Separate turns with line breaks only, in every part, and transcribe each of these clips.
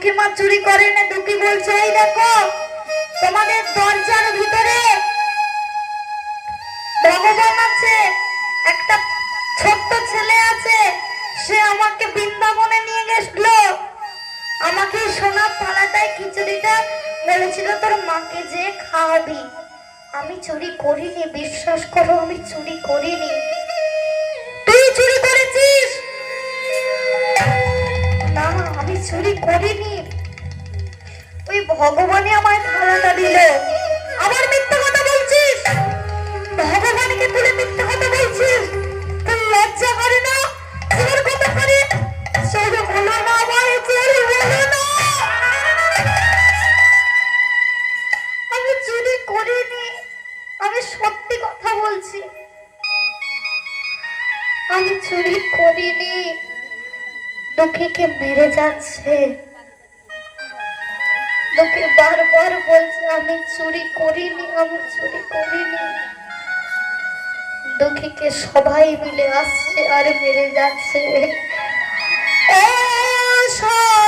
দুঃখী মা চুরি করে না, দুঃখী বলছে, এই দেখো, তোমাদের দরজার ভিতরে ভগবান আছে, একটা ছোট্ট ছেলে আছে, সে আমাকে বৃন্দাবনে নিয়ে গেছিল। আমাকে এই সোনার থালাটায় খিচুড়িটা বলেছিল তোর মাকে যে খাওয়াবি, আমি চুরি করিনি, বিশ্বাস করো, আমি চুরি করিনি। তুই চুরি করেছিস? না, আমি চুরি করিনি। ভগবানই আমায় থালাটা দিল। আবার মিথ্যা কথা বলছিস? ভগবানকে তুলে মিথ্যা কথা বলছিস? তোর লজ্জা করে না? চোর কথা করে চোর হলো না ভাই হলো না। আমি চুরি করিনি। আমি সত্যি কথা বলছি। আমি চুরি করিনি। দুঃখীকে মেরে যাচ্ছে। লোকে বারবার বলছে, আমি চুরি করিনি, আমি চুরি করিনি। দুঃখীকে সবাই মিলে আসছে আর মেরে যাচ্ছে। সাথী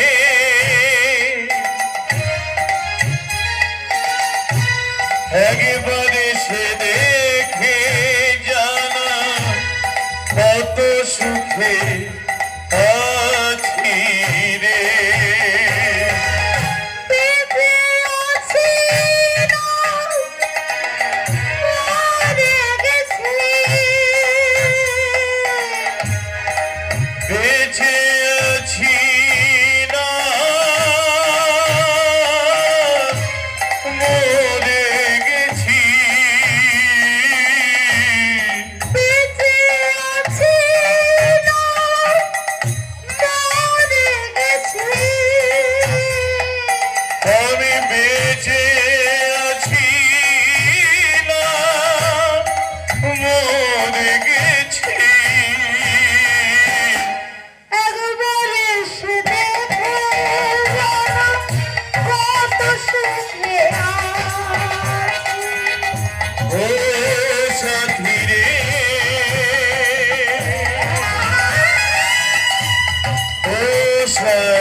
কত সুখে আছি
Christmas.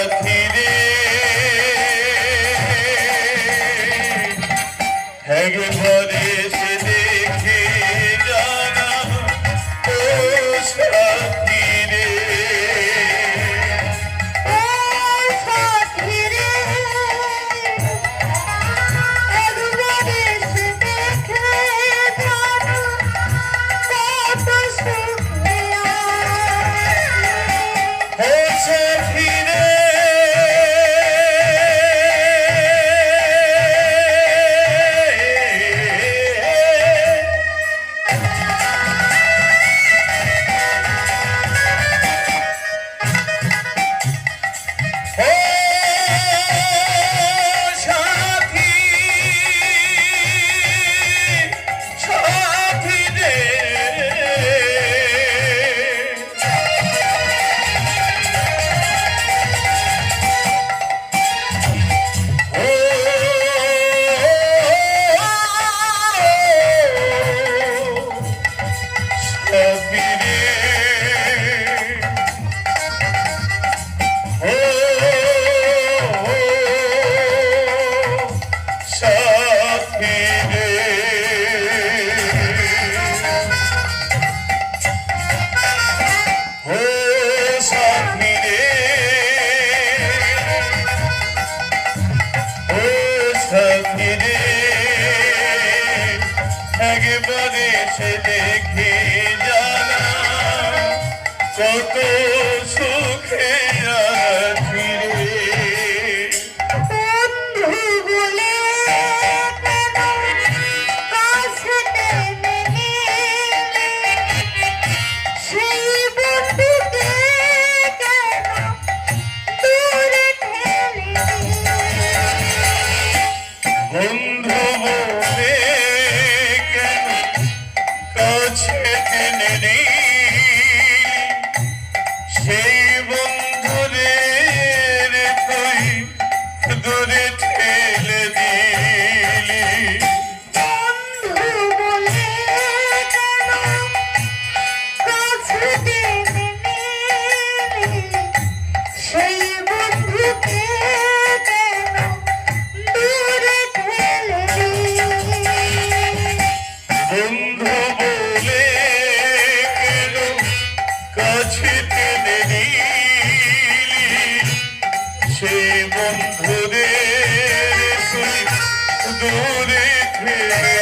দেখি জানা কত সুখে
টেনে নিলি সেই
বন্ধুরে তুই দূরে ঠেলে দিলি। নদী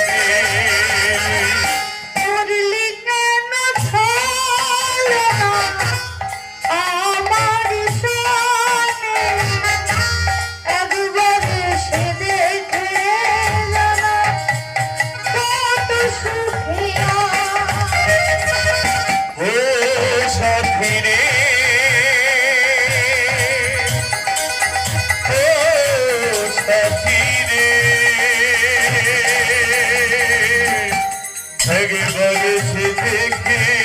দেখে